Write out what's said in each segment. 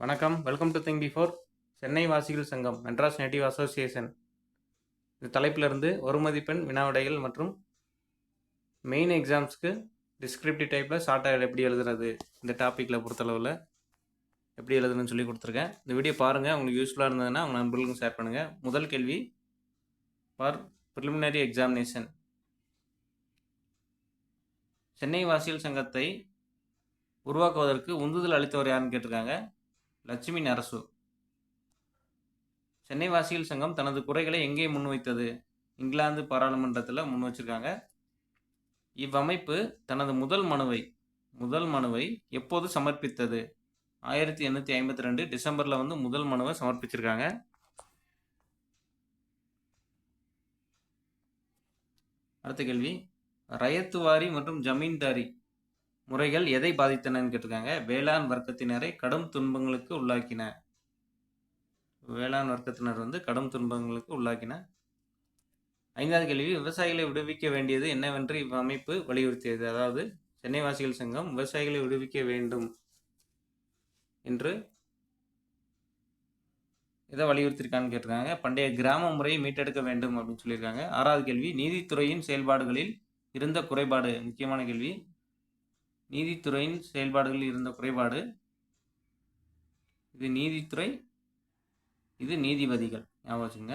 வணக்கம். Welcome to think before Chennai வாசிகள் சங்கம் மெட்ராஸ் நேட்டிவ் அசோசியேஷன். இந்த தலைப்பிலிருந்து ஒரு மதிப்பெண் வினாவிடைகள் மற்றும் மெயின் எக்ஸாம்ஸ்க்கு டிஸ்கிரிப்டிவ் டைப்பில் ஷார்ட்டாக எப்படி எழுதுறது இந்த டாப்பிக்கில் பொறுத்தளவில் எப்படி எழுதுறதுன்னு சொல்லி கொடுத்துருக்கேன். இந்த வீடியோ பாருங்கள் உங்களுக்கு யூஸ்ஃபுல்லாக இருந்ததுன்னா உங்கள் நண்பர்களுக்கும் ஷேர் பண்ணுங்கள் முதல் கேள்வி ஃபார் ப்ரிலிமினரி எக்ஸாமினேஷன் சென்னை வாசிகள் சங்கத்தை உருவாக்குவதற்கு உந்துதல் அளித்தவர் யாருன்னு கேட்டிருக்காங்க. லட்சுமி நரசு. சென்னை வாசிகள் சங்கம் தனது குறைகளை எங்கே முன்வைத்தது இங்கிலாந்து பாராளுமன்றத்தில் முன் வச்சிருக்காங்க. இவ்வமைப்பு தனது முதல் மனுவை முதல் மனுவை எப்போது சமர்ப்பித்தது? ஆயிரத்தி எண்ணூற்றி ஐம்பத்தி ரெண்டு டிசம்பரில் வந்து முதல் மனுவை சமர்ப்பிச்சிருக்காங்க. அடுத்த கேள்வி. ரயத்துவாரி மற்றும் ஜமீன்தாரி முறைகள் எதை பாதித்தனன்னு கேட்டிருக்காங்க? வேளாண் வர்க்கத்தினரை கடும் துன்பங்களுக்கு உள்ளாக்கின. வேளாண் வர்க்கத்தினர் வந்து கடும் துன்பங்களுக்கு உள்ளாக்கின. ஐந்தாவது கேள்வி விவசாயிகளை விடுவிக்க வேண்டியது என்னவென்று இவ்வமைப்பு வலியுறுத்தியது. அதாவது சென்னை வாசிகள் சங்கம் விவசாயிகளை விடுவிக்க வேண்டும் என்று இதை வலியுறுத்தியிருக்கான்னு கேட்டிருக்காங்க. பண்டைய கிராம முறையை மீட்டெடுக்க வேண்டும் அப்படின்னு சொல்லியிருக்காங்க. ஆறாவது கேள்வி நீதித்துறையின் செயல்பாடுகளில் இருந்த குறைபாடு. முக்கியமான கேள்வி நீதித்துறையின் செயல்பாடுகளில் இருந்த குறைபாடு இது நீதித்துறை இது நீதிபதிகள். ஞாபகம் வச்சுங்க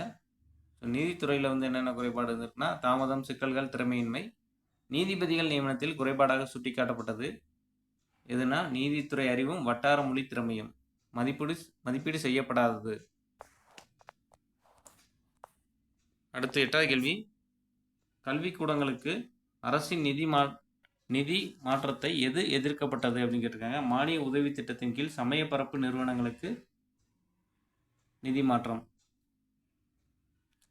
ஸோ நீதித்துறையில் வந்து என்னென்ன குறைபாடு இருந்திருக்குன்னா தாமதம் சிக்கல்கள் திறமையின்மை. நீதிபதிகள் நியமனத்தில் குறைபாடாக சுட்டிக்காட்டப்பட்டது. எதுனா நீதித்துறை அறிவும் வட்டார மொழி திறமையும். மதிப்பீடு மதிப்பீடு செய்யப்படாதது. அடுத்து எட்டாவது கேள்வி. கல்விக்கூடங்களுக்கு அரசின் நிதி மா நிதி மாற்றத்தை எது எதிர்க்கப்பட்டது அப்படின்னு கேட்டிருக்காங்க. மானிய உதவி திட்டத்தின் கீழ் சமய பரப்பு நிறுவனங்களுக்கு நிதி மாற்றம்.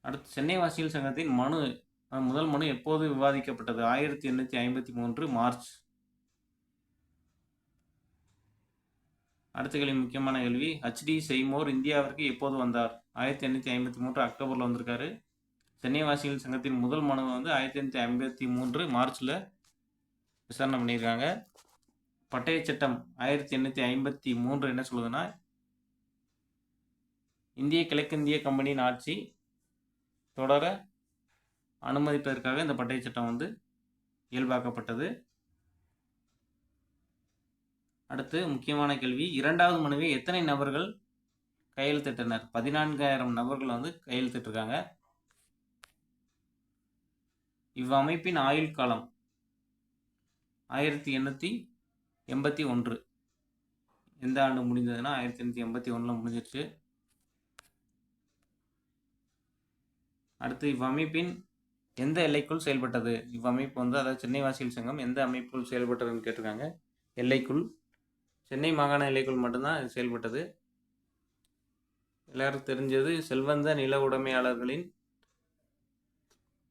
அடுத்து சென்னை வாசிகள் சங்கத்தின் மனு முதல் மனு எப்போது விவாதிக்கப்பட்டது? ஆயிரத்தி எண்ணூற்றி ஐம்பத்தி மூன்று மார்ச். அடுத்த கேள்வி முக்கியமான கேள்வி. ஹச்டி செய்மோர் இந்தியாவிற்கு எப்போது வந்தார்? ஆயிரத்தி எண்ணூற்றி ஐம்பத்தி மூன்று அக்டோபரில் வந்திருக்காரு. சென்னை வாசிகள் சங்கத்தின் முதல் மனு வந்து ஆயிரத்தி எண்ணூற்றி ஐம்பத்தி மூன்று மார்ச்சில் விசாரணை பண்ணியிருக்காங்க. பட்டய சட்டம் ஆயிரத்தி எண்ணூற்றி ஐம்பத்தி மூன்று என்ன சொல்லுதுன்னா இந்திய கிழக்கிந்திய கம்பெனியின் ஆட்சி தொடர அனுமதிப்பதற்காக இந்த பட்டய சட்டம் வந்து இயல்பாக்கப்பட்டது. அடுத்து முக்கியமான கேள்வி இரண்டாவது மனுவை எத்தனை நபர்கள் கையெழுத்திட்டனர்? பதினான்காயிரம் நபர்கள் வந்து கையெழுத்திட்டிருக்காங்க. இவ்வமைப்பின் ஆயுள் காலம் ஆயிரத்தி எண்ணூற்றி எண்பத்தி ஒன்று. எந்த ஆண்டு முடிந்ததுன்னா ஆயிரத்தி எண்ணூற்றி எண்பத்தி ஒன்றில் முடிஞ்சிருச்சு. அடுத்து இவ்வமைப்பின் எந்த எல்லைக்குள் செயல்பட்டது? இவ்வமைப்பு வந்து அதாவது சென்னை வாசிகள் சங்கம் எந்த அமைப்புக்குள் செயல்பட்டதுன்னு கேட்டிருக்காங்க. எல்லைக்குள் சென்னை மாகாண எல்லைக்குள் மட்டும்தான் செயல்பட்டது. எல்லாரும் தெரிஞ்சது செல்வந்த நில உடைமையாளர்களின்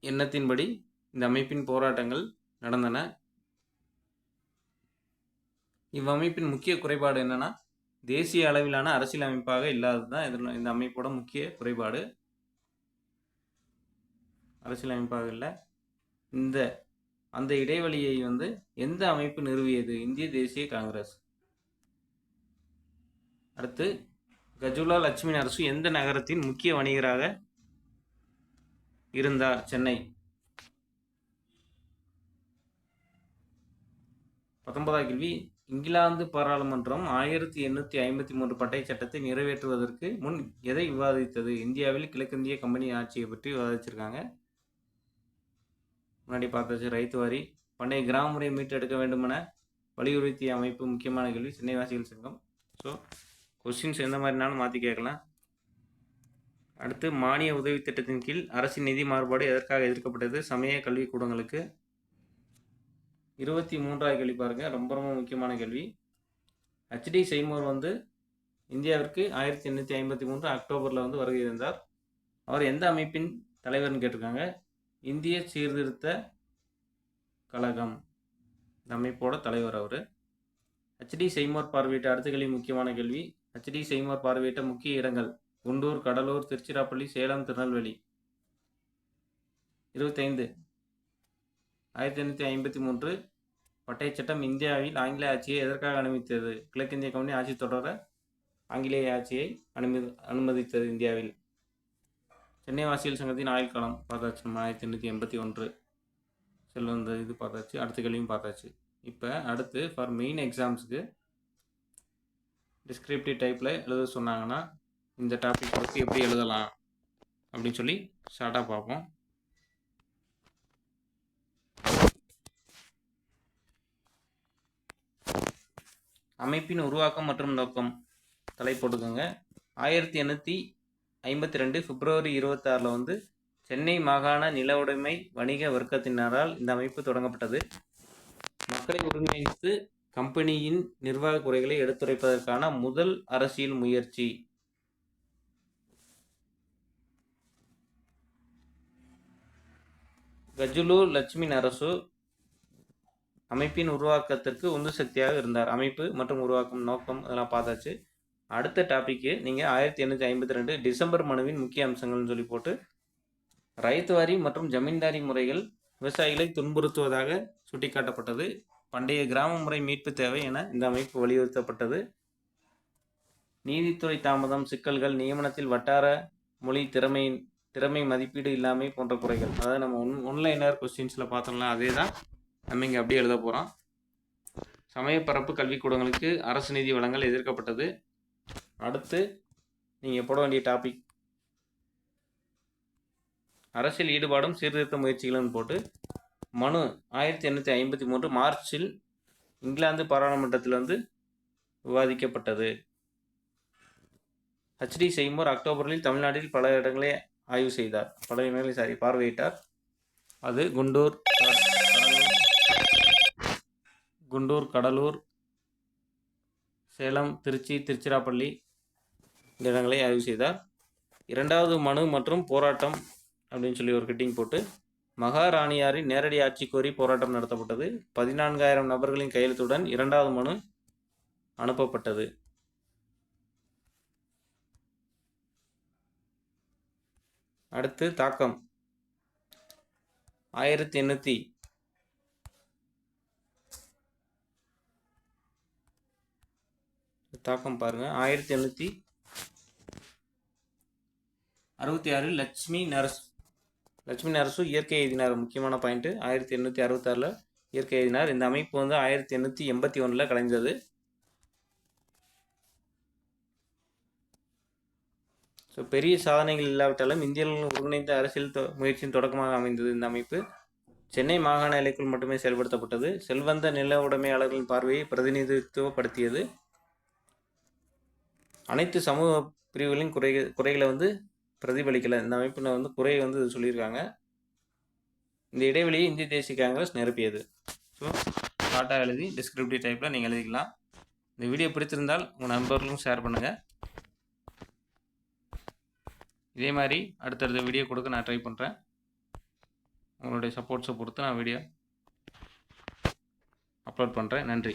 எண்ணத்தின்படி இந்த அமைப்பின் போராட்டங்கள் நடந்தன. இவ்வமைப்பின் முக்கிய குறைபாடு என்னன்னா தேசிய அளவிலான அரசியல் அமைப்பாக இல்லாதது தான் இதில் இந்த அமைப்போட முக்கிய குறைபாடு. அரசியல் அமைப்பாக இல்லை. இந்த அந்த இடைவெளியை வந்து எந்த அமைப்பு நிறுவியது? இந்திய தேசிய காங்கிரஸ். அடுத்து கஜுலா லட்சுமி அரசு எந்த நகரத்தின் முக்கிய வணிகராக இருந்தார்? சென்னை. பத்தொன்பதாம் கேள்வி இங்கிலாந்து பாராளுமன்றம் ஆயிரத்தி எண்ணூற்றி ஐம்பத்தி மூன்று பட்டை சட்டத்தை நிறைவேற்றுவதற்கு முன் எதை விவாதித்தது? இந்தியாவில் கிழக்கிந்திய கம்பெனி ஆட்சியை பற்றி விவாதிச்சிருக்காங்க. முன்னாடி பார்த்தாச்சு ரைத்து வாரி. பண்டைய கிராம முறையை மீட்டெடுக்க வேண்டுமென வலியுறுத்திய அமைப்பு முக்கியமான கேள்வி சென்னைவாசிகள் சங்கம். ஸோ கொஸ்டின்ஸ் எந்த மாதிரினாலும் மாற்றி கேட்கலாம். அடுத்து மானிய உதவி திட்டத்தின் கீழ் அரசின் நிதி மாறுபாடு எதற்காக எதிர்க்கப்பட்டது? சமய கல்விக்கூடங்களுக்கு இருபத்தி மூன்றாவது கேள்வி பாருங்க. ரொம்ப ரொம்ப முக்கியமான கேள்வி. ஹச்டி செய்மோர் வந்து இந்தியாவிற்கு ஆயிரத்தி எண்ணூற்றி ஐம்பத்தி மூன்று அக்டோபரில் வந்து வருகை இருந்தார் அவர் எந்த அமைப்பின் தலைவர்னு கேட்டிருக்காங்க? இந்திய சீர்திருத்த கழகம். இந்த அமைப்போட தலைவர் அவர். ஹச்டி செய்மோர் பார்வையிட்ட அடுத்த கேள்வி முக்கியமான கேள்வி. ஹச்டி செய்மோர் பார்வையிட்ட முக்கிய இடங்கள். குண்டூர் கடலூர் திருச்சிராப்பள்ளி சேலம் திருநெல்வேலி. இருபத்தைந்து. ஆயிரத்தி எண்ணூற்றி ஐம்பத்தி மூன்று பட்டய சட்டம் இந்தியாவில் ஆங்கில ஆட்சியை எதற்காக அனுமதித்தது? கிழக்கிந்திய கம்பெனி ஆட்சி தொடர ஆங்கிலேய ஆட்சியை அனுமதி அனுமதித்தது இந்தியாவில். சென்னை வாசியல் சங்கத்தின் ஆயுள் காலம் பார்த்தாச்சு நம்ம ஆயிரத்தி எண்ணூற்றி எண்பத்தி ஒன்று. செல்வந்த இது பார்த்தாச்சு அடுத்த கேள்வியும் பார்த்தாச்சு. இப்போ அடுத்து ஃபார் மெயின் எக்ஸாம்ஸுக்கு டிஸ்கிரிப்டிவ் டைப்பில் எழுத சொன்னாங்கன்னா இந்த டாபிக் பற்றி எப்படி எழுதலாம்? அப்படின்னு சொல்லி ஷார்ட்டாக பார்ப்போம். அமைப்பின் உருவாக்கம் மற்றும் நோக்கம். தலை போட்டுக்கோங்க. ஆயிரத்தி எண்ணூற்றி ஐம்பத்தி ரெண்டு பிப்ரவரி இருபத்தாறில் வந்து சென்னை மாகாண நில உடைமை வணிக வர்க்கத்தினரால் இந்த அமைப்பு தொடங்கப்பட்டது. மக்களை ஒருங்கிணைத்து கம்பெனியின் நிர்வாக குறைகளை எடுத்துரைப்பதற்கான முதல் அரசியல் முயற்சி. கஜுலு லட்சுமி நரசு அமைப்பின் உருவாக்கத்திற்கு உந்து சக்தியாக இருந்தார். அமைப்பு மற்றும் உருவாக்கம் நோக்கம் இதெல்லாம் பார்த்தாச்சு. அடுத்த டாப்பிக்கு நீங்கள் ஆயிரத்தி எண்ணூற்றி ஐம்பத்தி ரெண்டு டிசம்பர் மனுவின் முக்கிய அம்சங்கள்னு சொல்லி போட்டு ரைத்துவாரி மற்றும் ஜமீன்தாரி முறைகள் விவசாயிகளை துன்புறுத்துவதாக சுட்டிக்காட்டப்பட்டது. பண்டைய கிராம முறை மீட்பு தேவை என இந்த அமைப்பு வலியுறுத்தப்பட்டது. நீதித்துறை தாமதம் சிக்கல்கள் நியமனத்தில் வட்டார மொழி திறமை திறமை மதிப்பீடு இல்லாமை போன்ற குறைகள். அதாவது நம்ம ஒன் ஒன்லைனர் கொஸ்டின்ஸில் பார்த்தோம்னா அதே தான் நம்ம இங்கே அப்படியே எழுத போகிறோம் சமயப்பரப்பு கல்விக்கூடங்களுக்கு அரசு நிதி வழங்கல் எதிர்க்கப்பட்டது. அடுத்து நீங்கள் போட வேண்டிய டாபிக் அரசியல் ஈடுபாடும் சீர்திருத்த முயற்சிகளும் போட்டு மனு ஆயிரத்தி எண்ணூற்றி ஐம்பத்தி மூன்று மார்ச்சில் இங்கிலாந்து பாராளுமன்றத்தில் வந்து விவாதிக்கப்பட்டது. ஹச்டி செய்மோர் அக்டோபரில் தமிழ்நாட்டில் பல இடங்களை ஆய்வு செய்தார். பல இடங்களை சாரி பார்வையிட்டார். அது குண்டூர் குண்டூர் கடலூர் சேலம் திருச்சி திருச்சிராப்பள்ளி இந்த இடங்களை ஆய்வு செய்தார். இரண்டாவது மனு மற்றும் போராட்டம் அப்படின்னு சொல்லி ஒரு கிட்டிங் போட்டு மகாராணியாரின் நேரடி ஆட்சி கோரி போராட்டம் நடத்தப்பட்டது. பதினான்காயிரம் நபர்களின் கையெழுத்துடன் இரண்டாவது மனு அனுப்பப்பட்டது. அடுத்து தாக்கம். ஆயிரத்தி எண்ணூற்றி தாக்கம் பாருங்கள் ஆயிரத்தி எண்ணூற்றி அறுபத்தி ஆறில் லட்சுமி நரசு லட்சுமி நரசு இயற்கை எழுதினார். முக்கியமான பாயிண்ட்டு ஆயிரத்தி எண்ணூற்றி அறுபத்தாறில் இயற்கை எழுதினார். இந்த அமைப்பு வந்து ஆயிரத்தி எண்ணூற்றி எண்பத்தி ஒன்றில் கலைஞ்சது. ஸோ பெரிய சாதனைகள் இல்லாவிட்டாலும் இந்தியர்கள் ஒருங்கிணைந்த அரசியல் தொ- முயற்சியின் தொடக்கமாக அமைந்தது இந்த அமைப்பு. சென்னை மாகாண எல்லைக்குள் மட்டுமே செயல்படுத்தப்பட்டது. செல்வந்த நில உடைமையாளர்களின் பார்வையை பிரதிநிதித்துவப்படுத்தியது. அனைத்து சமூக பிரிவுகளின் குறை குறைகளை வந்து பிரதிபலிக்கலை. இந்த அமைப்பில் வந்து குறையை வந்து இது சொல்லியிருக்காங்க. இந்த இடைவெளியை இந்திய தேசிய காங்கிரஸ் நிரப்பியது. ஸோ ஷார்ட்டாக எழுதி டிஸ்கிரிப்டிவ் டைப்பில் நீங்கள் எழுதிக்கலாம். இந்த வீடியோ பிடித்திருந்தால் உங்கள் நண்பர்களுக்கும் ஷேர் பண்ணுங்கள் இதே மாதிரி அடுத்தடுத்த வீடியோ கொடுக்க நான் ட்ரை பண்ணுறேன் உங்களுடைய சப்போர்ட்ஸை பொறுத்து நான் வீடியோ அப்லோட் பண்ணுறேன் நன்றி.